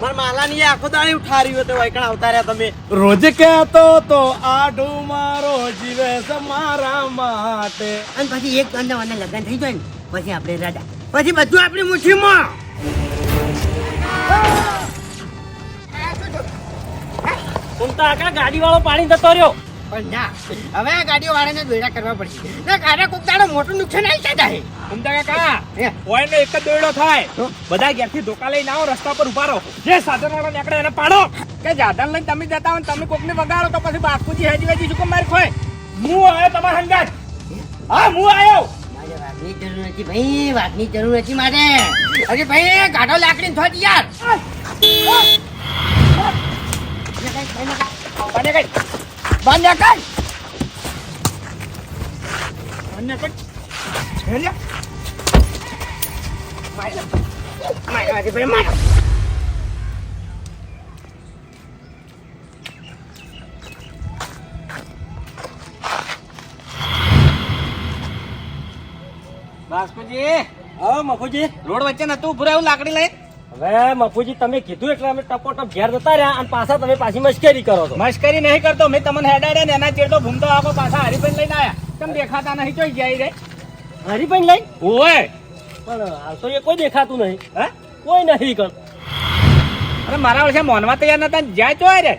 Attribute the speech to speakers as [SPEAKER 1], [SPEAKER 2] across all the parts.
[SPEAKER 1] મારા માલાની આખો દાડી ઉઠાર્યું તો વૈકણ આવતા રહ્યા તમે.
[SPEAKER 2] રોજ કહેતો તો આઢું મારો જીવે મારા માટે.
[SPEAKER 3] અને પછી એક દંડ વાના લગ્ન થઈ જાય ને પછી આપણે રાજા. પછી બધું આપણી મુઠ્ઠીમાં.
[SPEAKER 1] કુંતા કાકા ગાડી વાળો પાણી જતો રહ્યો.
[SPEAKER 3] પણ ના હવે આ ગાડીઓ વાળાને દોયડા કરવા પડશે ના કારે કોક દાડો મોટું નુકસાન આવી જાય
[SPEAKER 4] ઉમદા કાકા. ઓયનો એક જ દોયડો થાય બધા ઘેરથી ધોકા લઈને આવો રસ્તા પર ઊભા રહો જે સાધન વાળો નીકળે એને પાડો કે જાધન લઈને તમે જતા હોય તમે કોકને વગાડો તો પછી બાપુજી હેજી વેજી શું માર ખોય હું આવ્યો તમારા હંગાત હા હું આવ્યો
[SPEAKER 3] વાતની જરૂર નથી ભાઈ વાઘની જરૂર નથી મારે અરે ભાઈ ગાઢો લાકડી થોડી યાર
[SPEAKER 4] બાને કઈ બાને કઈ? બાને કઈ? હેલ્યા?
[SPEAKER 3] મારો અરે ભાઈ મારો.
[SPEAKER 4] બાસ્કોજી.
[SPEAKER 1] હા મફુજી.
[SPEAKER 4] રોડ વચ્ચે નતું ઉભું રહ્યું લાકડી લઈને?
[SPEAKER 1] હવે મફુજી તમે કીધું એટલે અમે ટપોટપ ઘેર જતા રહ્યા અને પાછા તમે પાછી મશ્કરી કરો છો.
[SPEAKER 4] મશ્કરી નહીં કરતો મેં તમને હેડાડ્યા ને એના ચેડો ભૂમતો આખો પાછા હરિભાઈ લઈને આવ્યા કેમ દેખાતા નહીં? તો જાય રે.
[SPEAKER 1] હરિભાઈ લઈ
[SPEAKER 4] ઓય!
[SPEAKER 1] પણ હાલ તો એ કોઈ દેખાતું નહીં.
[SPEAKER 4] હે?
[SPEAKER 1] કોઈ નહીં કરતું.
[SPEAKER 4] અરે મારા વર્ષે મોનવા તૈયાર નતા ને જાય તો રે.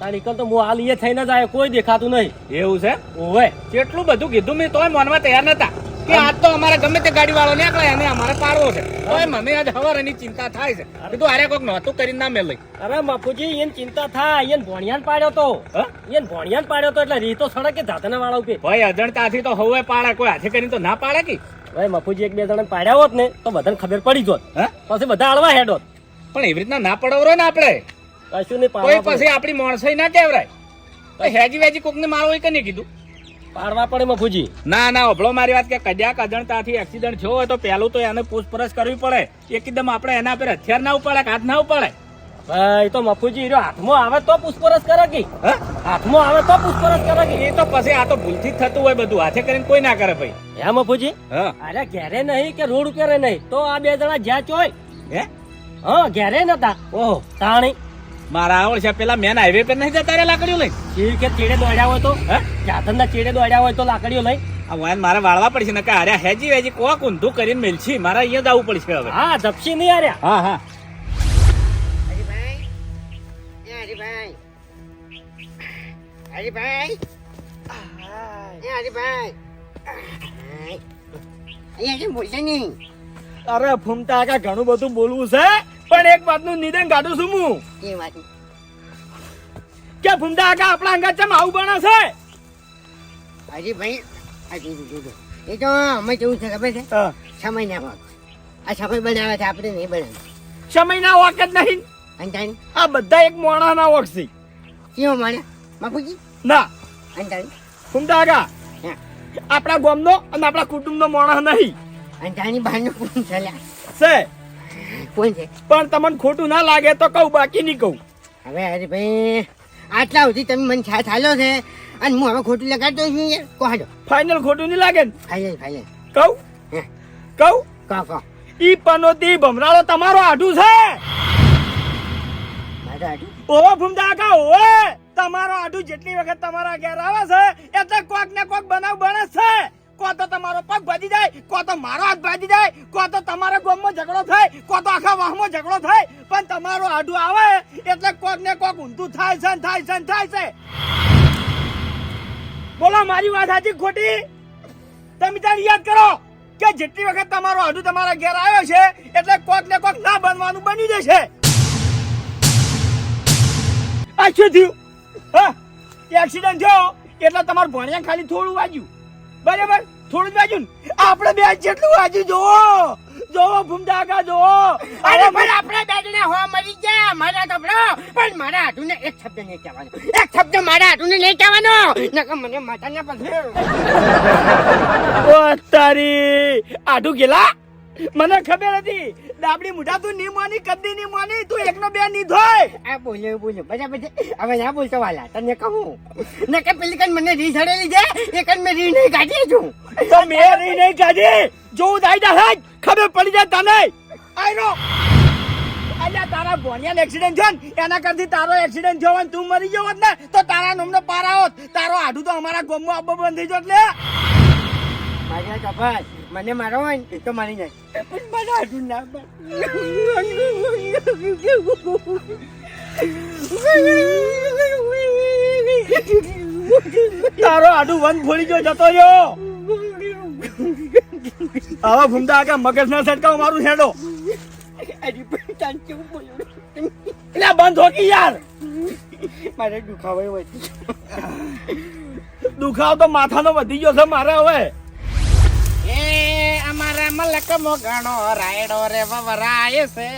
[SPEAKER 1] તાર નીકળ તો હું હાલ એ થઈને જાય કોઈ દેખાતું નહીં.
[SPEAKER 4] એવું છે?
[SPEAKER 1] ઓવે
[SPEAKER 4] કેટલું બધું કીધું મેં તોય માનવા તૈયાર નતા. કે આજ તો અમારે ગમે તે ગાડી વાળો નીકળે અને અમારે પાડવો છે. તોય મને આજ હવાર એની ચિંતા થાય છે. કીધું અરે કોક નહોતું કરી ના મેં લઈ.
[SPEAKER 1] અરે મફુજી એને ચિંતા થાય. એને ભોણિયાન પાડ્યો તો. એને ભોણિયાન પાડ્યો તો એટલે રીતો સડકે કે જાતના વાળા ઉપર?
[SPEAKER 4] ભાઈ અજણતાથી તો હવે પાડે. કોઈ હાથે કરીને તો ના પાડે કે?
[SPEAKER 1] ભાઈ મફુજી એક બે જણા પાડ્યા હોત ને તો બધાને ખબર પડી જોત. પછી બધા હળવા હેડો
[SPEAKER 4] પણ એવી રીતના ના પડાવરો ને આપણે.
[SPEAKER 1] કશું નહીં
[SPEAKER 4] કોઈ પછી આપણી માણસાઈ ના કેવરાય તો હેજી વેજી કોકને ને હોય કે નહીં કીધું?
[SPEAKER 1] પાડવા પડે મફુજી?
[SPEAKER 4] ના ના અભળો મારી વાત કે કદાચ અજણતાથી એક્સિડન્ટ થયો હોય તો પહેલું તો એને પૂછપરછ કરવી પડે. એકદમ આપણે એના પર હથિયાર ના ઉપાડે હાથ ના ઉપાડે.
[SPEAKER 1] ભાઈ તો મફુજી રહ્યો હાથમાં આવે તો પૂછપરછ કરે કે? હાથમાં આવે તો પૂછપરછ કરે કે?
[SPEAKER 4] એ તો પછી આ તો ભૂલથી થતું હોય બધું. હાથે કરીને કોઈ ના કરે ભાઈ.
[SPEAKER 1] હે મફુજી?
[SPEAKER 4] હા.
[SPEAKER 1] અરે ઘેરે નહીં કે રોડ ઉપર નહીં? તો આ બે જણા જ્યાં ચોય
[SPEAKER 4] હે?
[SPEAKER 1] હા ઘેરે નતા. ઓહો તાણી.
[SPEAKER 4] મારા આવડ છે પેલા મેન હાઈવે પર નહીં જતા રે લાકડીઓ લઈ
[SPEAKER 1] કેવી કે ચેડે દોડ્યા હોય તો?
[SPEAKER 4] હે?
[SPEAKER 1] જાતનના ચેડે દોડ્યા હોય તો લાકડીઓ લઈ?
[SPEAKER 4] આ વાયન મારે વાળવા પડશે ને કે હેજી વેજી કોક ઊંધું કરીને મેલછી. મારે અહીંયા જવું પડશે હવે.
[SPEAKER 1] હા ધપસી નહીં આર્યા
[SPEAKER 4] હા હા.
[SPEAKER 3] હરીભાઈ. હરીભાઈ. હરીભાઈ. અહીંયા બોલશે નહીં
[SPEAKER 2] અરે ફૂમતા ઘણું બધું બોલવું છે. પણ એક વાતનું નિદાન કાઢું છું હું.
[SPEAKER 3] એ વાત
[SPEAKER 2] કે ફૂમતા આકા આપણા અંગત ચમ આવું બને છે?
[SPEAKER 3] હરીભાઈ ભાઈ એ તો અમે કેવું છે ખબર છે. સમય ના વાગ આ સમય બનાવે છે આપણે નહીં બનાવે.
[SPEAKER 2] સમયના વાક જ નહીં.
[SPEAKER 3] અંતાણી
[SPEAKER 2] આ બધા એક મોણાના વાક છે.
[SPEAKER 3] કેવો માને બાપુજી?
[SPEAKER 2] ના.
[SPEAKER 3] અંતાણી
[SPEAKER 2] ફૂમતા
[SPEAKER 3] આકા
[SPEAKER 2] આપણા ગામનો અને આપણા કુટુંબનો મોણા નહીં.
[SPEAKER 3] અંતાણી બહારનું ચાલ્યા
[SPEAKER 2] છે.
[SPEAKER 3] કોણ છે?
[SPEAKER 2] પણ તમને ખોટું ના લાગે તો કહું બાકી નહીં કહું.
[SPEAKER 3] હવે હરીભાઈ આટલા સુધી તમે મને સાથ હાલો છે અને હું હવે ખોટું લગાડતો છું યાર. કહો હાલો.
[SPEAKER 2] ફાઇનલ ખોટું નહીં લાગે ને?
[SPEAKER 3] ફાઇનલ ફાઇનલ
[SPEAKER 2] કહું? કહું?
[SPEAKER 3] કહો કહો.
[SPEAKER 2] ઈ પનોતી ભમરાળો તમારો આઢું છે. ઓવો ફૂમતા કાકા ઓવે તમારો આઢું જેટલી વખત તમારા ઘેર આવે છે એટલે કોક ને કોક બનાવ બને છે. કો તો તમારો પગ ભાજી જાય, કો તો મારો આગ ભાજી જાય, કો તો તમારા ગામમાં ઝઘડો થાય, કો તો આખા વાહમાં ઝઘડો થાય, પણ તમારો આડું આવે એટલે કોક ને કોક ઊંધું થાય છે થાય છે થાય છે. બોલો, મારી વાત સાચી ખોટી? તમે ત્યારે યાદ કરો કે જેટલી વખત તમારો આડું તમારા ઘેર આવ્યો છે, એટલે કોક ને કોક ના બનવાનું બની જશે. આ શું થયું? હા એક્સિડન્ટ થયો, એટલે તમારું ભણ્યા ખાલી થોડું વાગ્યું. બરાબર? થોડું જ આપણે બે જેટલું વાગ્યું જોવો જોવો ભૂમતા કા જોવો
[SPEAKER 3] અરે પણ આપણે દાદના હો મરી ગયા. મારા કપડો પણ મારા હાથુને એક શબ્દ નહીં કહેવાનો. એક શબ્દ મારા હાથુને નહીં કહેવાનો. નકર મને માથાને પછી
[SPEAKER 2] ઓ તારી આઢું ગેલા. મને ખબર હતી ડાબડી મુઢા તું ની માની કદી ની માની તું એકનો બે ની ધોય
[SPEAKER 3] આ બોલ્યો બોલ્યો. બરાબર છે હવે ના બોલતો વાલા તને કહું. નકર પેલી કન મને રી ચડેલી છે એ કન મેં રી નહીં કાઢી છું.
[SPEAKER 2] તો મેં રી નહીં કાઢી. જો દાઈ દા હેજ ખબર પડી જાય તને. આઈ નો અલ્યા તારા ભોનિયાનો એક્સિડન્ટ થયો ને એના કરતી તારો એક્સિડન્ટ થયો ને તું મરી ગયો હોત ને તો તારા નોમનો પાર આવત. તારો આઢું તો અમારા ગોમમાં અબ્બો બંધી જો એટલે.
[SPEAKER 5] મારા કપાસ મને મારો હોય ને તો મારી જાય. પણ મારા હાથું ના
[SPEAKER 2] તારો આડુ વન ફોડી ગયો જતો રહ્યો. હવે ભૂમતા આગળ મગજ ના સટકાવ મારું હેડો
[SPEAKER 5] હજી
[SPEAKER 2] એટલે બંધ હોકી યાર?
[SPEAKER 5] મારે દુખાવો હોય
[SPEAKER 2] દુખાવ તો માથાનો વધી ગયો છે મારે હવે.
[SPEAKER 5] એ અમારા મલક મોગણો રાયડો રે વવરાય છે.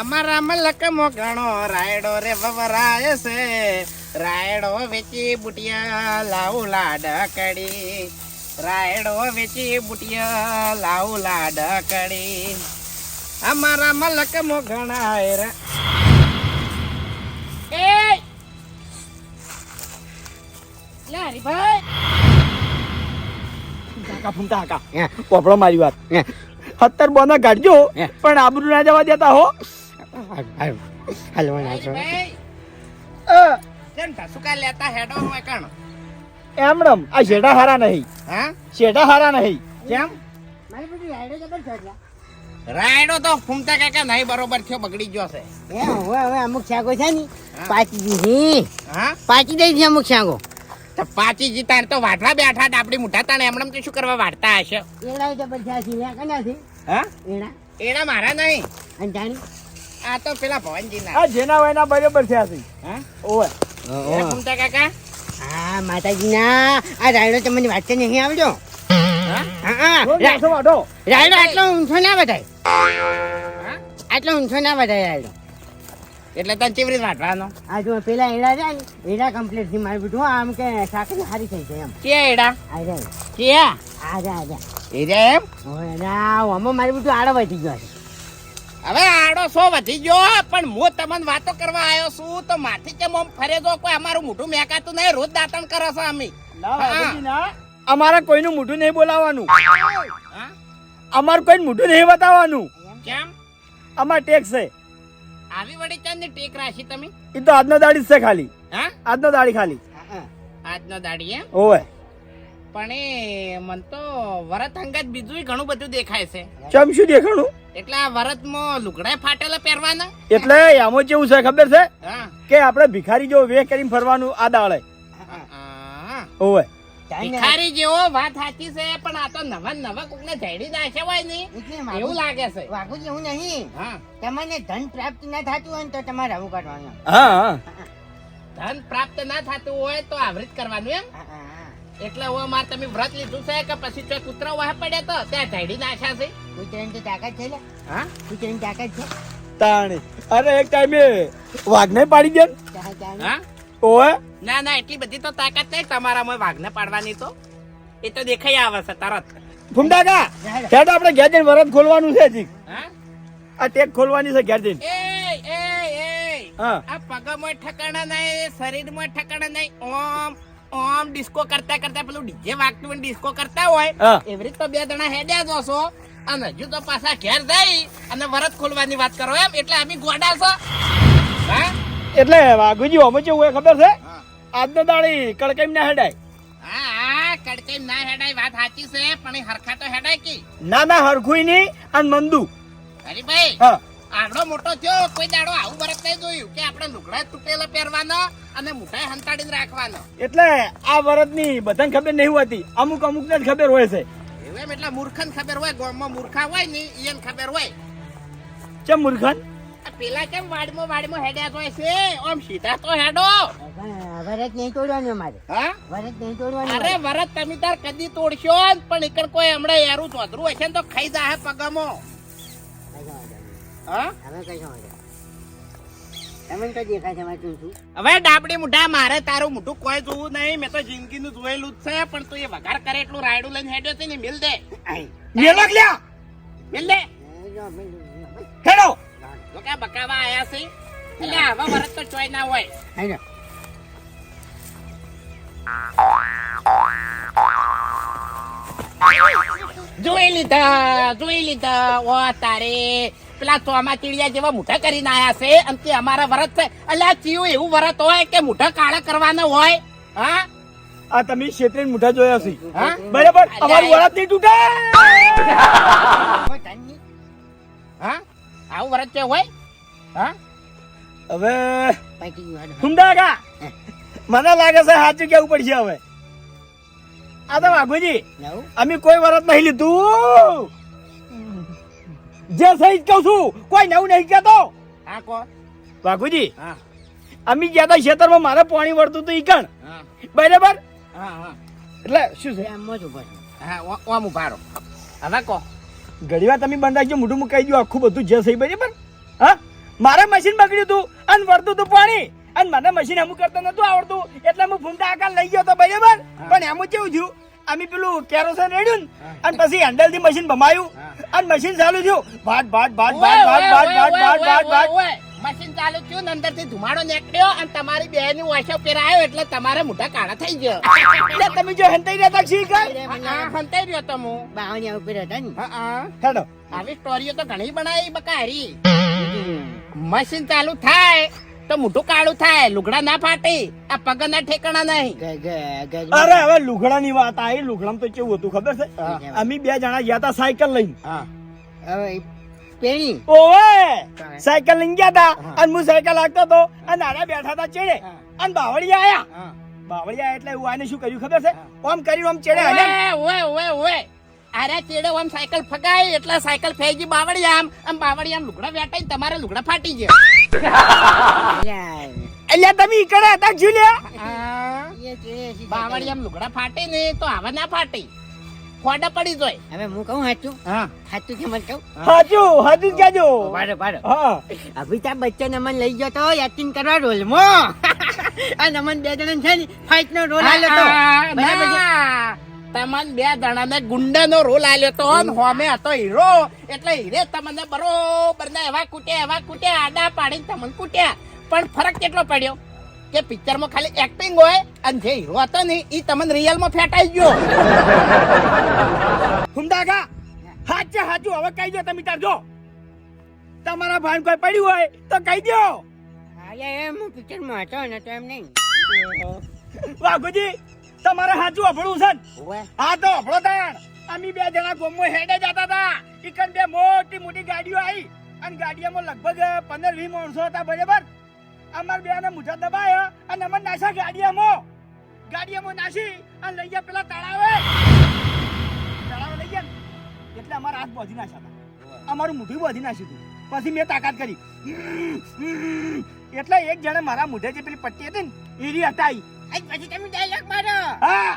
[SPEAKER 5] અમારા મલક મોગણો રાયડો રે વવરાય છે. રાયડો વેચી બુટિયા લાવું લાડકડી. રાયડો વેચી બુટિયા લાવું લાડકડી. અમારા મલક મોગણા રે. એ! લારી હરીભાઈ!
[SPEAKER 2] કાકા ફૂમતા કાકા પોપડો મારી વાત.
[SPEAKER 5] હે.
[SPEAKER 2] સત્તર બોના કાઢજો. પણ આબરૂ ના જવા દેતા હો.
[SPEAKER 5] હલવાના છો
[SPEAKER 2] અ,
[SPEAKER 5] કેમ સુકા લેતા હેડો હોય કણ?
[SPEAKER 2] એમડમ આ શેઠા હારા નહીં.
[SPEAKER 5] હા?
[SPEAKER 2] શેઠા હારા નહીં.
[SPEAKER 5] કેમ? રાયડો તો ફૂમતા કાકા નહીં બરોબર થયો બગડી ગયો છે.
[SPEAKER 3] હવે હવે અમુક શાકો છે ને. પાચી દીધી.
[SPEAKER 5] હા?
[SPEAKER 3] પાચી દઈ છે અમુક
[SPEAKER 5] તો પાછી જીતા તો વાઢવા બેઠા આપડી મુઠા તાણે એમણે તો શું કરવા વાઢતા હશે?
[SPEAKER 3] એડા તો બધા છે કના છે?
[SPEAKER 5] હા?
[SPEAKER 3] એડા?
[SPEAKER 5] એડા મારા નહીં.
[SPEAKER 3] અંજાણી
[SPEAKER 5] આ તો પેલા ભવનજી ના
[SPEAKER 2] આ જેના હોય એના બરાબર છે.
[SPEAKER 5] આથી હા?
[SPEAKER 2] ઓવે.
[SPEAKER 5] કુંતા કાકા?
[SPEAKER 3] હા માતાજીના. આ રાયડો તમને વાંચતે નહીં આવજો. રાયડો આટલો ઊંચો ના બધાય આટલો ઊંચો ના બધાય રાયડો.
[SPEAKER 5] એટલે તને ચીવરી વાઢવાનો?
[SPEAKER 3] આ જો પેલા એડા છે ને એડા કમ્પ્લીટથી મારી બધું આમ કે સાકરી હારી થઈ જાય એમ.
[SPEAKER 5] કે એડા?
[SPEAKER 3] આ જાય.
[SPEAKER 5] કે
[SPEAKER 3] આ રે આ રે
[SPEAKER 5] એ જાય એમ?
[SPEAKER 3] એડા આમાં મારી બધું આડો વધી ગયો છે.
[SPEAKER 5] હવે આડો સો વધી ગયો પણ હું તમને વાતો કરવા આવ્યો છું તો માથી કેમ આમ ફરે જો કોઈ અમારું મોઢું મેકાતું નહીં રોજ દાતણ કરો છો અમે.
[SPEAKER 2] અમારે કોઈનું મોઢું નહીં બોલાવાનું
[SPEAKER 5] અમારું
[SPEAKER 2] અમારે કોઈ મોઢું નહીં બતાવવાનું.
[SPEAKER 5] કેમ?
[SPEAKER 2] અમાર ટેક્સ છે.
[SPEAKER 5] આવી વળી ચાંદ ટેક રાશી તમે?
[SPEAKER 2] એ તો આજનો દાડી છે ખાલી.
[SPEAKER 5] હા?
[SPEAKER 2] આજનો દાડી ખાલી.
[SPEAKER 5] આજનો દાડી એમ?
[SPEAKER 2] ઓય
[SPEAKER 5] પણ એ મન તો વરત અંગત બીજું ઘણું બધું દેખાય છે.
[SPEAKER 2] ચમ શું દેખાણું?
[SPEAKER 5] એટલે આ વરતમાં લુગડા ફાટેલા પહેરવાના?
[SPEAKER 2] એટલે આમાં કેવું છે ખબર છે? કે આપણે ભિખારી જો વેહ કરીને ફરવાનું આ દાડે.
[SPEAKER 5] હા. ભિખારી જેવો વાત સાચી છે પણ આ તો નવા નવા કોકને ઝેડી નાખે હોય ને
[SPEAKER 3] એટલે
[SPEAKER 5] એવું
[SPEAKER 3] મારું
[SPEAKER 5] લાગે છે.
[SPEAKER 3] વાઘુજી એવું નહીં.
[SPEAKER 5] હા.
[SPEAKER 3] તમને ધન પ્રાપ્ત ના થતું હોય તો તમારે આવું કાઢવાનું
[SPEAKER 2] હા હા.
[SPEAKER 5] ધન પ્રાપ્ત ના થતું હોય તો આવૃત કરવાનું એમ.
[SPEAKER 3] હા, હા, હા.
[SPEAKER 5] એટલે હું માર તમે વ્રત લીધું છે કે પછી તો કૂતરા વાહ પડ્યા તો ત્યાં ઝેડી નાખ્યા છે.
[SPEAKER 3] કૂતરાની તો તાકાત છે લે
[SPEAKER 5] હા?
[SPEAKER 3] કૂતરાની તાકાત છે?
[SPEAKER 2] તાણી. અરે એક ટાઈમે વાઘને પાડી દે. ને.
[SPEAKER 5] હા?
[SPEAKER 2] ઓવે
[SPEAKER 5] ના ના એટલી બધી તો તાકાત નહીં તમારામાં વાઘને પાડવાની તો. એ તો દેખાઈ આવે છે તરત.
[SPEAKER 2] ફૂમડાકા તો આપણે ઘેર જઈને વરત ખોલવાનું છે હજી.
[SPEAKER 5] હા?
[SPEAKER 2] આ ટેક ખોલવાની છે ગેરજીન
[SPEAKER 5] એ એ એ
[SPEAKER 2] હા.
[SPEAKER 5] આ પગમાં ઠકાણા નહીં શરીરમાં ઠકાણા નહીં. ઓમ ઓમ ડિસ્કો કરતા કરતા પેલું ડીજે વાગતું હોય ડિસ્કો કરતા હોય એવી રીતે તો બે જણા હેડ્યા જોશો અને હજુ તો પાછા ઘેર જઈ અને વરત ખોલવાની વાત કરો એમ એટલે અમે ગોડા છો. હા?
[SPEAKER 2] એટલે વાઘુજી અમે કેવું હોય ખબર છે?
[SPEAKER 5] હા.
[SPEAKER 2] આજનો દાડી કડકાઈ ના હેડાય.
[SPEAKER 5] હા હા કડકે ના હેડાય વાત સાચી છે પણ હરખા તો હેડાય કે?
[SPEAKER 2] ના ના હરખુઈ નહીં અને મંદુ.
[SPEAKER 5] હરીભાઈ
[SPEAKER 2] હા.
[SPEAKER 5] આવડો મોટો થયો કોઈ દાડો આવું બરત નહીં જોયું કે આપણે લુગડા તૂટેલા પહેરવાનો અને મુઠાઈ હંતાડીને રાખવાનો.
[SPEAKER 2] એટલે આ વરતની બધાને ખબર નહીં હોતી અમુક અમુક ને જ ખબર હોય છે.
[SPEAKER 5] એમ એટલે મૂર્ખન ખબર હોય ગામમાં મૂર્ખા હોય ને એને ખબર હોય.
[SPEAKER 2] ચમ મૂર્ખન?
[SPEAKER 5] પેલા કેમ વાડમો વાડમો હેડ્યા તો છે ઓમ સીધા તો હેડો.
[SPEAKER 3] વરત નહીં તોડવાનું મારે
[SPEAKER 5] હા?
[SPEAKER 3] વરત નહીં તોડવાનું
[SPEAKER 5] અરે વરત તમે તાર કદી તોડશો પણ એકણ કોઈ હમણાં યારું ચોધરું હશે ને તો ખાઈ જાહે પગમો. હા?
[SPEAKER 3] હવે કશો તમને તો દેખાય છે મારે શું?
[SPEAKER 5] હવે ડાબડી મુઢા મારે તારું મોઢું કોઈ જોવું નહીં. મેં તો જિંદગીનું જોયેલું જ છે પણ તું એ વઘાર કરે એટલું રાયડું લઈને હેડ્યો છે ને મિલ દે.
[SPEAKER 2] મેલો લ્યા.
[SPEAKER 5] મિલ દે.
[SPEAKER 2] હેડો.
[SPEAKER 5] લોકો બકાવા આયા છે. એટલે આવા વરસ તો ચોય ના હોય.
[SPEAKER 3] હાલો.
[SPEAKER 5] જોઈ લીધા જોઈ લીધા. ઓ તારે. પેલા ચોમા ચીડિયા જેવા મુઠા કરીને આયા છે. અને તે અમારા વરત છે. એટલે આ ચિયું એવું વરત હોય કે મુઠા કાળા કરવાના હોય? હા?
[SPEAKER 2] આ તમે ક્ષેત્રે મુઠા જોયા છે. બરાબર? અમારું વરત નહીં તૂટે.
[SPEAKER 5] હા? આવું વરત કે હોય? હા?
[SPEAKER 2] હવે
[SPEAKER 3] પાકી ગયું હાલો.
[SPEAKER 2] હુમદા કા મને લાગે છે સાચું કેવું પડશે હવે. આ તો વાઘુજી અમે કોઈ વરસ નહીં લીધું. જે સહી કહું છું. કોઈ નવું નહીં કહેતો.
[SPEAKER 5] હા કો.
[SPEAKER 2] વાઘુજી
[SPEAKER 5] હા.
[SPEAKER 2] અમે ગયા હતા ખેતરમાં મારે પાણી વળતું હતું ઈકણ બરાબર?
[SPEAKER 5] હા હા.
[SPEAKER 2] એટલે શું છે?
[SPEAKER 3] એમ જ ઊભા.
[SPEAKER 5] હા ઓમ ઊભા રહો. હવે કો.
[SPEAKER 2] ઘણી વાર બંધ રાખજો મોઢું મુકાઈ દો આખું બધું જે થઈ બરાબર હા? મારે મશીન બગડ્યું હતું અને વળતું હતું પાણી. અને મને મશીન અમુક કરતા નતું આવડતું. એટલે હું ભૂમતા આકાર લઈ ગયો હતો બરાબર. પણ એમ કેવું થયું અમે પેલું કેરોસન રેડ્યું અને પછી હેન્ડલથી મશીન ભમાયું અને મશીન ચાલુ થયું. ભાટ ભાટ ભાટ ભાટ ભાટ ભાટ ભાટ ભાટ ભાટ. ભાટ
[SPEAKER 5] મશીન ચાલુ થયું ને અંદરથી ધુમાડો નીકળ્યો અને તમારી બે નું વાસો પહેરાયો એટલે તમારે મોટા કાળા થઈ ગયો.
[SPEAKER 2] એટલે તમે જો હંતાઈ રહ્યા છી
[SPEAKER 5] કે હંતાઈ રહ્યો તો હું.
[SPEAKER 3] બાવણિયા ઉપર હતા ને.
[SPEAKER 5] હા, હા.
[SPEAKER 2] હેડો.
[SPEAKER 5] આવી સ્ટોરીઓ તો ઘણી બનાવી બકારી. મશીન ચાલુ થાય તો મોઢું કાળું થાય લુગડા ના ફાટે આ પગના ઠેકાણા નહીં.
[SPEAKER 2] અરે હવે લુગડાની વાત આવી લુગડા તો કેવું હતું ખબર છે? અમે બે જણા ગયા હતા સાયકલ લઈને.
[SPEAKER 3] હવે પેણી.
[SPEAKER 2] ઓવે! સાયકલ લઈને ગયા હતા અને હું સાયકલ હાંકતો હતો અને આના બેઠા હતા ચેડે. અને બાવળી આયા. બાવળિયા એટલે હું આને શું કર્યું ખબર છે? ઓમ કરી ઓમ ચેડે હાલે.
[SPEAKER 5] ઓવે ઓવે ઓવે. અરે ચેડે આમ સાયકલ ફગાય એટલે સાયકલ ફેગી બાવળી આમ આમ. બાવળી આમ લુગડા વેટાઈ તમારે લુગડા ફાટી ગયા.
[SPEAKER 3] અલ્યા,
[SPEAKER 2] એટલે તમે ઈકડે હતા
[SPEAKER 3] છે,
[SPEAKER 5] બાવળી આમ લુગડા ફાટે ને તો આવા ના ફાટે. ખોડા પડી જોય.
[SPEAKER 3] હવે હું કહું હાચું?
[SPEAKER 5] હા.
[SPEAKER 3] હાચું કે મને કહું?
[SPEAKER 2] હાચું હાચું જ કહેજો.
[SPEAKER 3] પાડો પાડો.
[SPEAKER 2] હા.
[SPEAKER 3] અભિતાભ બચ્ચન અમન લઈ ગયો તો એક્ટિંગ કરવા રોલમાં. અને અમને બે જણા છે ને ફાઇટ નો રોલ આલ્યો તો. બરાબર.
[SPEAKER 5] તમને બે જણાને ગુંડાનો રોલ આલ્યો તો હોમે હતો હીરો. એટલે હીરે તમને બરોબર ના એવા કૂટ્યા એવા કૂટ્યા આડા પાડીને તમને કૂટ્યા. પણ ફરક કેટલો પડ્યો? કે પિક્ચરમાં ખાલી એક્ટિંગ હોય અને જે હીરો હતો ને એ તમને રિયલમાં ફેટાઈ ગયો.
[SPEAKER 2] હુમદા કા હાચે હાચું હવે કહી દો તમે તાર જો. તમારા ભાઈ કોઈ પડ્યું હોય તો કહી દો
[SPEAKER 3] અરે એમ હું પિક્ચરમાં હતો ને તો એમ નહીં.
[SPEAKER 2] વાઘુજી તમારે હાચું અભળું છે ને? હા તો અભળો તાણ. અમે બે જણા ગોમો હેડે જતા હતા. ઇકન બે મોટી મોટી ગાડીઓ આવી. અને ગાડીઓમાં લગભગ પંદર વીસ માણસો હતા બરાબર? અમાર બેને મુઠા દબાયા અને અમને નાશા ગાડીયામાં. ગાડીયામાં નાશી અને લઈ ગયા પેલા તળાવે. તળાવે લઈ ગયા એટલે અમાર હાથ બોધી નાશ્યા અમારું મુઠ્ઠી બોધી નાશી હતું. પછી મેં તાકાત કરી. એટલે એક જણે મારા મુઢે જે પેલી પટ્ટી હતી ને એરી હટાઈ.
[SPEAKER 3] પછી તમે ડાયલોગ મારો.
[SPEAKER 2] હા.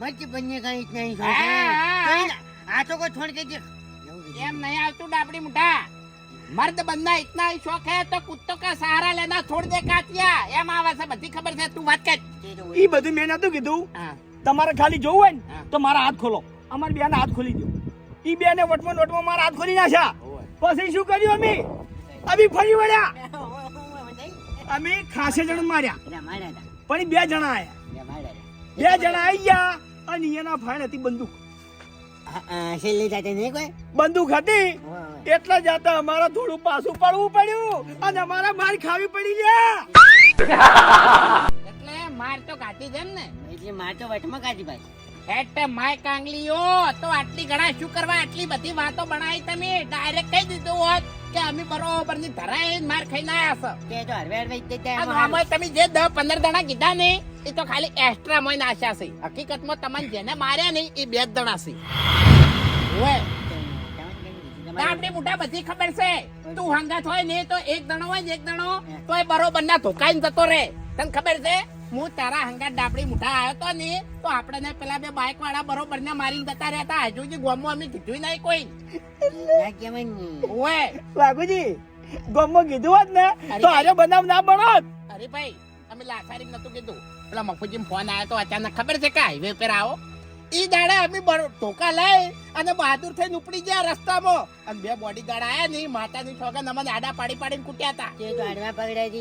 [SPEAKER 3] મચ્છી બંને કઈ જ નહીં આ તો કોઈ છોડ કે
[SPEAKER 5] એમ નહીં આવતું ડાબડી મુઠા મર્દ બંદા ઇતના શોખ હે તો કુત્તો કા સા હા છોડ દે કાચિયા એમ આવે છે બધી ખબર છે તું વાત કર.
[SPEAKER 2] ઈ બધું મેં નતું કીધું. તમારે ખાલી જોવું હોય ને તો મારા હાથ ખોલો. અમાર બેને હાથ ખોલી દો ઈ બેને વટમાં નોટમાં મારા હાથ ખોલી નાખ્યા. પછી શું કર્યું અમે? અભી ફરી વળ્યા. અમે ખાસે જણ માર્યા. પણ બે જણા આયા. બે જણા આવી ગયા અને એના ભાઈ હતી બંદૂક.
[SPEAKER 3] છેલ્લે જાતે નહીં કોઈ
[SPEAKER 2] બંદૂક હતી એટલે જાતા અમારે થોડું પાછું પડવું પડ્યું. અને અમારે માર ખાવી પડી ગયા.
[SPEAKER 5] એટલે માર તો કાઢી જેમ ને.
[SPEAKER 3] એટલે માર તો વટમાં કાઢી ભાઈ
[SPEAKER 5] એટલે માય કાંગલીઓ તો આટલી ઘણા શું કરવા? આટલી બધી વાતો બનાવી તમે. ડાયરેક્ટ કહી દીધું હોત કે અમે બરોબરની ધરાઈ માર ખાઈને આયા છો.
[SPEAKER 3] કે જો હરવે હરવે
[SPEAKER 5] તમે જે દસ પંદર દણા કીધા ને એ તો ખાલી એક્સ્ટ્રા મોય નાખ્યા છે. હકીકતમાં તમને જેને માર્યા ને એ બે દણા છે. ઓય. આપણી મોટા બધી ખબર છે. તું હંગાત હોય ને તો એક દણો હોય ને એક દણો તો એ બરોબર ના ધોકાઈને જતો રે તને ખબર છે? હું તારા હંગાત ડાબડી મુઠા આવ્યો તો ને તો આપણે પેલા બે બાઇક વાળા બરોબર ને મારી જતા રહેતા. હજુ જે ગોમો અમે કીધું નહીં કોઈ. ઓએ
[SPEAKER 2] બાબુજી ગોમો કીધું હોત ને તો આજે બનાવ ના બનોત.
[SPEAKER 5] અરે ભાઈ અમે લાસારી નતું કીધું. પેલા મફુજી ફોન આવ્યો તો અચાનક ખબર છે કે હાઈવે પર આવો? ઈ દાડા અમે ટોકા લઈ અને બહાદુર થઈને ઉપડી ગયા રસ્તામાં. અને બે બોડી ગાર્ડ આયા ને માતાની છોકરા અમને આડા પાડી પાડીને કૂટ્યા હતા.
[SPEAKER 3] એ ગાડવા હરવા છે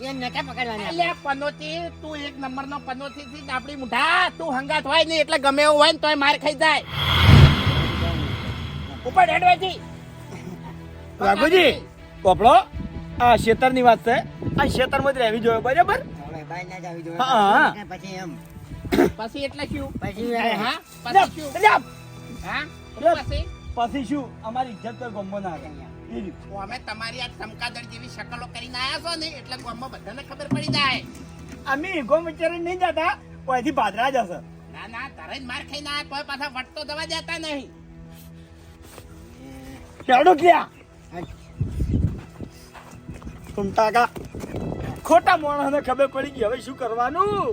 [SPEAKER 3] એ નતા પકડવાના
[SPEAKER 5] એટલે પનોતી તું એક નંબર નો પનોતી થી આપડી મુઠા તું હંગાત હોય ને એટલે ગમે એવું હોય ને તોય માર ખાઈ જાય. ઉપર હેડવાજી
[SPEAKER 2] રાઘુજી કોપડો આ શેતરની વાત છે. આ શેતરમાં જ રહેવી જોઈએ બરાબર? હા.
[SPEAKER 3] પછી એમ.
[SPEAKER 5] પછી એટલે શું?
[SPEAKER 3] પછી
[SPEAKER 5] હા પછી શું. હા? પછી?
[SPEAKER 2] પછી શું? અમારી ઇજ્જત તો ગમો ના રહે.
[SPEAKER 5] અમે તમારી આ ચમકાદળ જેવી શકલો કરીને આયા છો ને એટલે ગામમાં બધાને ખબર પડી જાય.
[SPEAKER 2] અમે ગોમ વિચારે નહીં જતા અહીંથી ભાદરા જશે
[SPEAKER 5] ના ના તારે જ માર ખાઈને આયા કોઈ પાછા વટતો દવા જતા નહીં.
[SPEAKER 2] કેવડો ક્યાં? કા ખોટા માણસને ખબર પડી ગઈ હવે શું કરવાનું.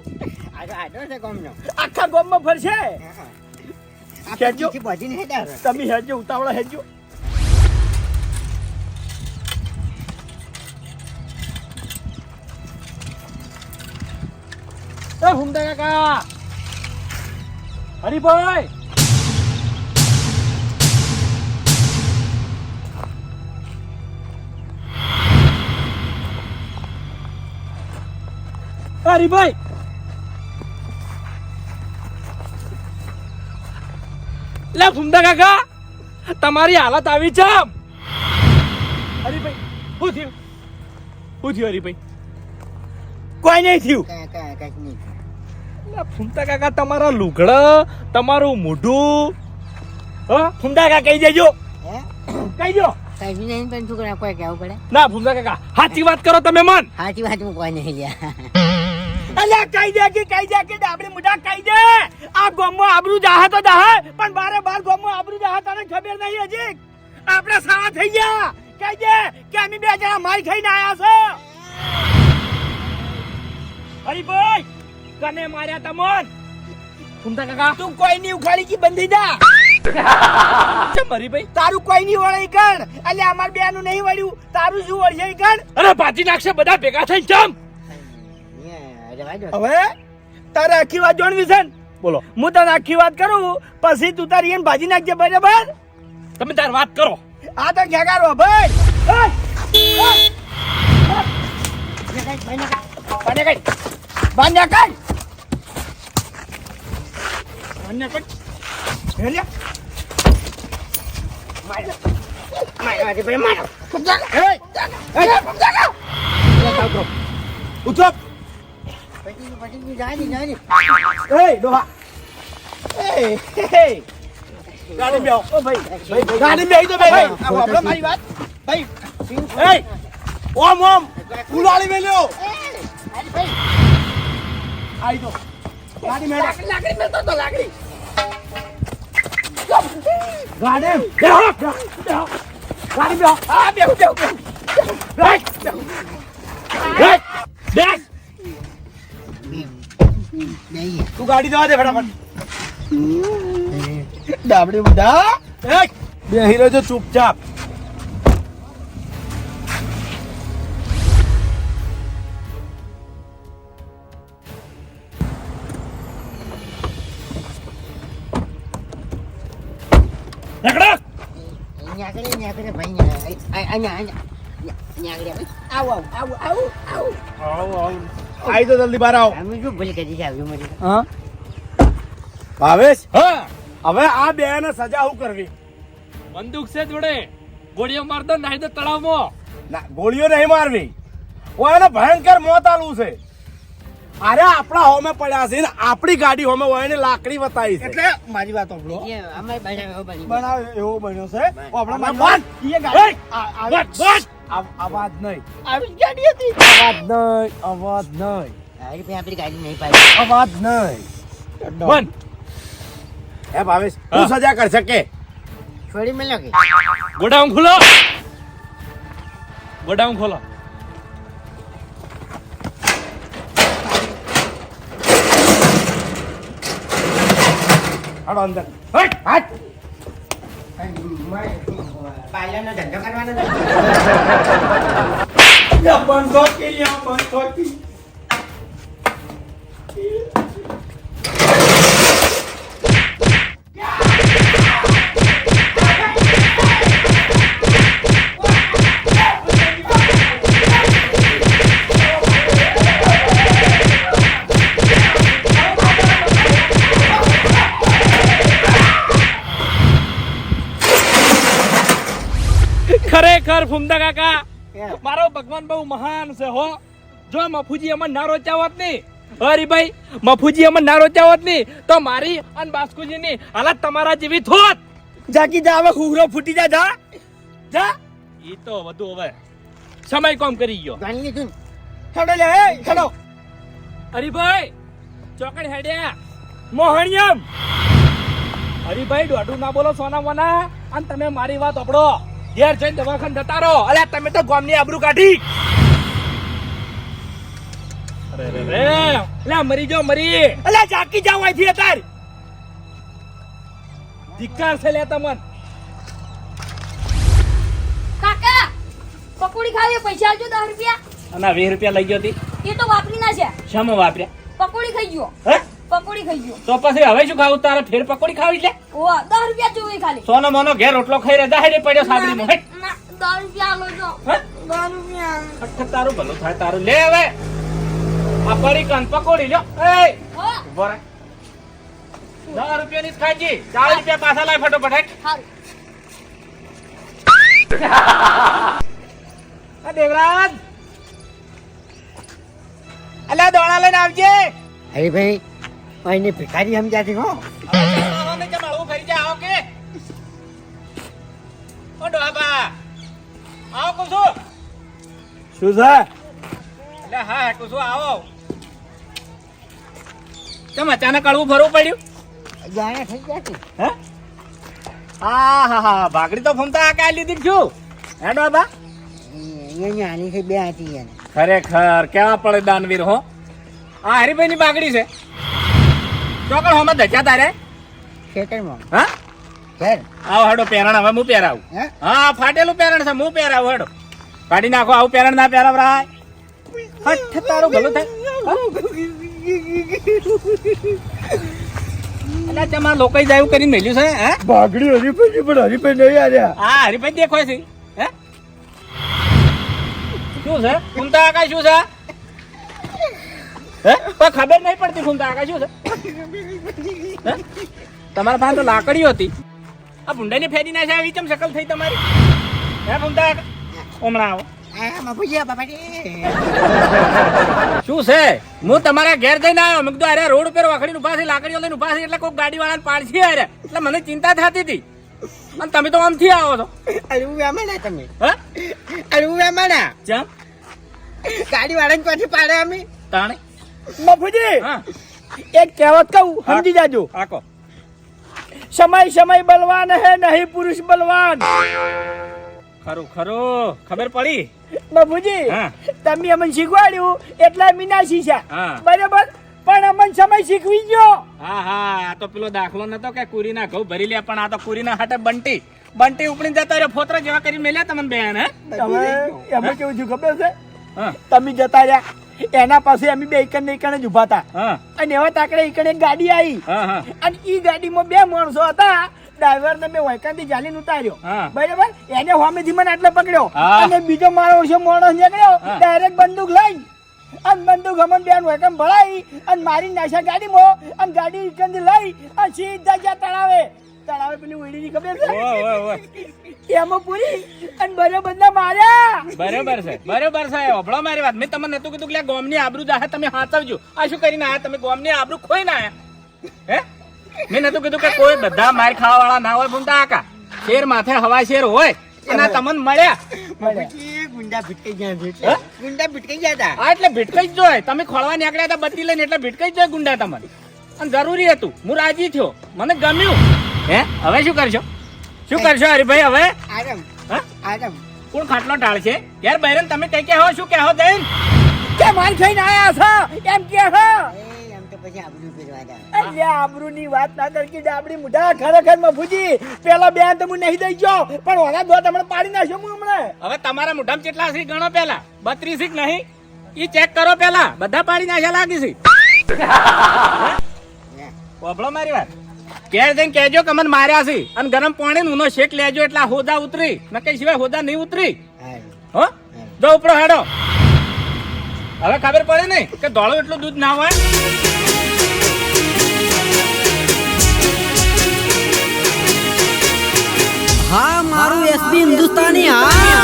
[SPEAKER 2] આખા ગામમાં ફરશે
[SPEAKER 3] હા. આ
[SPEAKER 2] ખેંચો.
[SPEAKER 3] પછીથી બધીને હેડાવે.
[SPEAKER 2] તમે હેજો ઉતાવળા હેજો
[SPEAKER 6] હુમદા કાકા હરીભાઈ હરીભાઈ લે ફૂમતા કાકા તમારી હાલત આવી છે. હરીભાઈ શું થયું? શું થયું હરીભાઈ?
[SPEAKER 2] કોઈ નહીં થયું.
[SPEAKER 6] ફૂમતા કાકા તમારા લુગડા તમારું મોઢું. હા
[SPEAKER 2] ફૂમતા કાકા કહી દેજો.
[SPEAKER 3] હે?
[SPEAKER 2] કહી દો.
[SPEAKER 3] કાંઈ નહીં પણ છોકરા કોઈ કહેવું પડે.
[SPEAKER 6] ના ફૂમતા કાકા સાચી વાત કરો તમે મન.
[SPEAKER 3] સાચી વાત હું કોઈ નહીં
[SPEAKER 2] અલ્યા કહી દે કે કહી દે કે ડાબડી મુઢા કહી દે. આ ગોમો આબરૂ જાહે તો જાહે પણ બારે બાર ગોમો આબરૂ જાહે તને ખબર નહીં હજી. આપણે સાવા થઈ ગયા. કહી દે કે અમે બે જણા મારી ખાઈને આયા છે.
[SPEAKER 6] હરીભાઈ કને માર્યા તમોન ફુમતા કાકા.
[SPEAKER 2] તું કોઈ ની ઉખાડી કી બંધી જા.
[SPEAKER 6] હરીભાઈ?
[SPEAKER 2] તારું કોઈ ની વળે કણ અલ્યા અમાર બે નું નહીં વળ્યું. તારું શું વળશે કણ
[SPEAKER 6] અરે ભાજી નાખશે બધા ભેગા
[SPEAKER 3] થઈ દો.
[SPEAKER 2] હવે તારે આખી વાત જોણવી છે ને?
[SPEAKER 6] બોલો.
[SPEAKER 2] હું તને આખી વાત કરું પછી તું તારી એને ભાજી નાખજે બરાબર?
[SPEAKER 6] તમે તાર વાત કરો.
[SPEAKER 2] આ તો ઘેગારો ભાઈ.
[SPEAKER 3] ભાઈ
[SPEAKER 2] કઈ બાને કઈ બાને કઈ
[SPEAKER 3] મારો, મારો.
[SPEAKER 2] ઉઠપ
[SPEAKER 3] પછી પછી જા દી, જા દી.
[SPEAKER 2] એ ડોહા એ હે ગાડી બેહો ઓ ભાઈ ભાઈ ગાડી બેહી દો ભાઈ આ વાપરો મારી વાત ભાઈ એ ઓમ ઓમ ઉલાળી મેલ્યો આઈ દો ગાડી મેળો
[SPEAKER 5] લાકડી મેલતો તો લાકડી
[SPEAKER 2] ગાડી બેહો બેહો ગાડી બેહો આ બેહો બેહો બેહો બેહો બેહો બેહો
[SPEAKER 3] નહીં.
[SPEAKER 2] ગાડી જવા દે ફટાફટ ડાબડી બુઢા એ બેહી રહેજો ચૂપચાપ
[SPEAKER 6] નીકળો
[SPEAKER 3] અહીંયા આગળ, અહીંયા આગળ, ભાઈ, અહીંયા, અહીંયા, અહીંયા. અહીંયા આગળ, ભાઈ. આવો, આવો, આવો, આવો, આવો.
[SPEAKER 2] આઈ તો જલ્દી બહાર આવો
[SPEAKER 3] અમે શું ભૂલ કરી છે આવી મારી?
[SPEAKER 2] હા ભાવેશ?
[SPEAKER 6] હા.
[SPEAKER 2] હવે આ બે ને સજા શું કરવી?
[SPEAKER 6] બંદૂક છે જોડે. ગોળીઓ માર દો નાહી દો તળાવમાં.
[SPEAKER 2] ના ગોળીઓ નહીં મારવી. ઓ એને ભયંકર મોત આલું છે. અરે આપણા હોમે પડ્યા છે ને આપણી ગાડી હોમે હોય ને લાકડી વતાવી છે. એટલે મારી વાત સાંભળો.
[SPEAKER 3] બનાવે એવો બની.
[SPEAKER 2] બનાવ એવો બન્યો છે. આપણા બંધ એ ગાડી આ- આ-
[SPEAKER 6] બસ
[SPEAKER 2] આ- અવાજ નહીં.
[SPEAKER 3] આવી ગાડી હતી.
[SPEAKER 2] અવાજ નહીં અવાજ નહીં.
[SPEAKER 3] આપણી ગાડી નહીં પાડી.
[SPEAKER 2] અવાજ નહીં.
[SPEAKER 6] બંધ
[SPEAKER 2] હે ભાવેશ તું સજા કર શકે?
[SPEAKER 3] છોડી મેલો કે?
[SPEAKER 6] ગોડાઉન ખોલો. ગોડાઉન ખોલો.
[SPEAKER 2] હાડો અંદર. હટ હટ.
[SPEAKER 3] પાયલાનો ધંધો કરવાનો.
[SPEAKER 2] બંધો કે બંધો કે?
[SPEAKER 6] ખરેખર
[SPEAKER 4] ફુમદા કાકા. મારો ભગવાન બહુ મહાન છે હો. જો મફુજી અમન ના રોચાવત અરે ભાઈ મફુજી અમન ના રોચાવત નહીં તો મારી અને બાસ્કુજી ની હાલત તમારા જેવી થોત
[SPEAKER 2] જાકી જા હવે હુરો ફૂટી જા જા. જા.
[SPEAKER 4] ઈ તો વધુ હવે સમય કોમ કરી ગયો.
[SPEAKER 3] જાણી તું?
[SPEAKER 2] હેડો લે એ અરે
[SPEAKER 4] હરીભાઈ ચોકડ હેડ્યા.
[SPEAKER 2] મોહણિયમ.
[SPEAKER 4] હરીભાઈ દોઢું ના બોલો સોના મોના. અને તમે મારી વાત આપડો ઘેર જઈને દવાખાને જતા રહો. અલ્યા તમે તો ગામની આબરૂ કાઢી. અરે રે અલ્યા મરી જાઓ મરી.
[SPEAKER 2] અલ્યા જાકી જાવ અહીંથી અતાર
[SPEAKER 4] ધિક્કાર છે લે તમન.
[SPEAKER 7] કાકા પકોડી ખાવી પૈસા આલજો દસ રૂપિયા.
[SPEAKER 4] અને વીસ રૂપિયા લઈ ગયો હતી
[SPEAKER 7] એ તો વાપરી ના છે.
[SPEAKER 4] શામાં વાપર્યા.
[SPEAKER 7] પકોડી ખાઈ ગયો.
[SPEAKER 4] હે?
[SPEAKER 7] પકોડી ખાઈ ગયો.
[SPEAKER 4] તો પછી હવે શું ખાવું? તારે ફેર પકોડી ખાવી છે?
[SPEAKER 7] ઓ 10 રૂપિયા જોઈએ ખાલી.
[SPEAKER 4] સોનો મોનો ઘેર રોટલો ખાઈ રે હેડે પડ્યો સાબડીમાં હેટ
[SPEAKER 7] ના, દસ રૂપિયા લો
[SPEAKER 4] જો
[SPEAKER 7] 10 રૂપિયા.
[SPEAKER 4] અઠ તારું ભલું થાય તારું. લે હવે. આ પડી કાન પકોડી લ્યો. એ
[SPEAKER 7] હો.
[SPEAKER 4] ઊભો રહે દસ રૂપિયાની જ ખાજી ચાલીસ રૂપિયા પાછા લાય ફટોફટ હેટ
[SPEAKER 7] સારું
[SPEAKER 4] આ દેવરાજ. અલ્યા દોણા લઈને આવજે.
[SPEAKER 3] હરીભાઈ એને ભિખારી સમજાતી હો.
[SPEAKER 4] આવો ને ફરી જા આવો કે ઓ ડોહાબા આવો કુસુ
[SPEAKER 2] શું છે?
[SPEAKER 4] એટલે હા હા કુસુ આવો કેમ અચાનક અળવું ફરવું પડ્યું?
[SPEAKER 3] જાણે થઈ જતી
[SPEAKER 4] હે? હા હા હા ભાગડી તો ફમતા આ કાઢી લીધી છું હે ડોહાબા
[SPEAKER 3] અહીંયા આની બે હતી
[SPEAKER 4] ખરેખર કેવા પડે દાનવીર હો? આ હરિભાઈ ની બાગડી છે. ચોકડ હોમાં ધજા તારે?
[SPEAKER 3] ખેતરમાં
[SPEAKER 4] હા?
[SPEAKER 3] ઘેર
[SPEAKER 4] આવો હડો પેરણ હવે હું પહેરાવું.
[SPEAKER 3] હે?
[SPEAKER 4] હા ફાટેલું પેરણ છે હું પહેરાવું હડો. કાઢી નાખો આવું પેરણ ના પહેરાવરાય. હઠ તારું ભલું થાય. તમારા લોકો જ આવું કરીને મેલ્યું છે હે?
[SPEAKER 2] ભાગડી હરીફાઈ પણ હરીફાઈ નહીં આવ્યા
[SPEAKER 4] હા હરીભાઈ દેખો છે હે? શું છે? ફૂમતા આકાશ શું છે? હે? કોઈ ખબર નહીં પડતી ફૂમતા આગળ શું છે? તમારા પાસે તો લાકડીઓ હતી. આ ભૂંડાની ફેરી ના છે આવી ચમ શકલ થઈ તમારી? હે ફૂમતા હમણાં આવો. શું છે? હું તમારા ઘેર જઈને આવ્યો. મેં કીધું અરે રોડ ઉપર વખડી ઊભા છે લાકડીઓ લઈને ઊભા છે એટલે કોઈ ગાડી વાળાને પાડશે અરે. એટલે મને ચિંતા થતી હતી. અને તમે તો આમથી આવો છો.
[SPEAKER 3] અરવું વેમાણા તમે.
[SPEAKER 4] હે?
[SPEAKER 3] અરવું વેમાણા
[SPEAKER 4] ચમ?
[SPEAKER 3] ગાડી વાળાને પાછી પાડે અમે.
[SPEAKER 4] તાણે? હા.
[SPEAKER 2] એક કહેવત કહું સમજી જાજો.
[SPEAKER 4] આકો
[SPEAKER 2] સમય સમય બલવાન હે નહીં પુરુષ બલવાન.
[SPEAKER 4] ખરું ખરું. ખબર પડી? બાપુજી
[SPEAKER 2] તમે અમને શીખવાડ્યું એટલા મીના શીશા બરાબર? પણ અમને સમય શીખવી ગયો.
[SPEAKER 4] હા હા. આ તો પેલો દાખલો નતો કે કુરીના ઘઉં ભરી લે પણ આ તો કુરીના હાટે બંટી. બંટી ઉપડી જતા રહ્યો. ફોતરા જેવા કરી મેલ્યા તમને બેન હે?
[SPEAKER 2] તમે એમાં કેવું છું ખબર છે? તમે જતા રહ્યા. એના પાસે અમે બે એકને એકને જ ઊભા હતા. અને એવા તાકડે એકને એક ગાડી આવી અને ઈ ગાડીમાં બે માણસો હતા. ડ્રાઈવર ને મેં થી જાલીને ઉતાર્યો. બરાબર? એને હોમેથી મને આટલે પકડ્યો. અને બીજો માણસ માણસ નીકળ્યો. ડાયરેક્ટ બંદૂક લઈ. અને બંદૂક અમન બેન વૈકમ ભરાઈ. અને મારી નાશા ગાડીમાં. અને ગાડી એકંદી લઈ. અને સીધા જ્યાં તળાવે. તળાવે પેલી ઉડીની ખબર
[SPEAKER 4] ઓય, ઓય, ઓય.
[SPEAKER 2] છે એમાં પૂરી અને બરો બંદા માર્યા.
[SPEAKER 4] બરોબર છે બરોબર છે ઓભળો મારી વાત. મેં તમને નતું કીધું કે લે ગોમની આબરૂ જાહે તમે હાચવજો. આ શું કરીને આયા? તમે ગોમની આબરૂ ખોઈને આયા? હે? મેં નતું કીધું કે કોઈ બધા માર ખાવા વાળા ના હોય બુંદા આકા. શેર માથે હવા શેર હોય એના તમને મળ્યા.
[SPEAKER 3] ગુંડા ભીટકાઈ ગયા ગુંડા ભીટકાઈ ગયા હતા.
[SPEAKER 4] એટલે ભીટકાઈ જ જોય. તમે ખોળવા નીકળ્યા હતા બત્તી લઈને એટલે ભીટકાઈ જ જોય ગુંડા તમને. અને જરૂરી હતું. હું રાજી થયો. મને ગમ્યું. હે? હવે શું કરશો? શું કરશો હરિભાઈ હવે?
[SPEAKER 3] આરામ
[SPEAKER 4] હા?
[SPEAKER 3] આરમ
[SPEAKER 4] કોણ ખાટલો ટાળશે? યાર બહેરન તમે કઈ કે હો શું કહો જૈન
[SPEAKER 2] કે માર ખાઈને આયા છો? એમ કે છો
[SPEAKER 3] એ તો પછી આબરૂ પહેરવા હતા
[SPEAKER 2] અલ્યા આબરૂની વાત ના કરકી ડાબડી મુઢા ખરેખર મફુજી પેલા બેન તો હું નહીં દઈ ગયો પણ ઓના દો તમને પાડી નાખ્યો હું હમણાં.
[SPEAKER 4] હવે તમારા મોઢામાં કેટલા છે ગણો પેલા? બત્રીસ છે કે નહીં? ઈ ચેક કરો પેલા. બધા પાડી નાખ્યા લાગી છે. ઓભળો મારી વાત. ઘેર જઈને કહેજો કે મને માર્યા છે. અને ગરમ પાણી નો શેક લેજો એટલે હોદા ઉતરી. નકઈ સિવાય હોદા નહીં ઉતરી. હો. જો ઉપડો હેડો. હવે ખબર પડે ને કે દોડો એટલું દૂધ ના હોય.
[SPEAKER 8] હા મારું એસબી હિન્દુસ્તાની હા.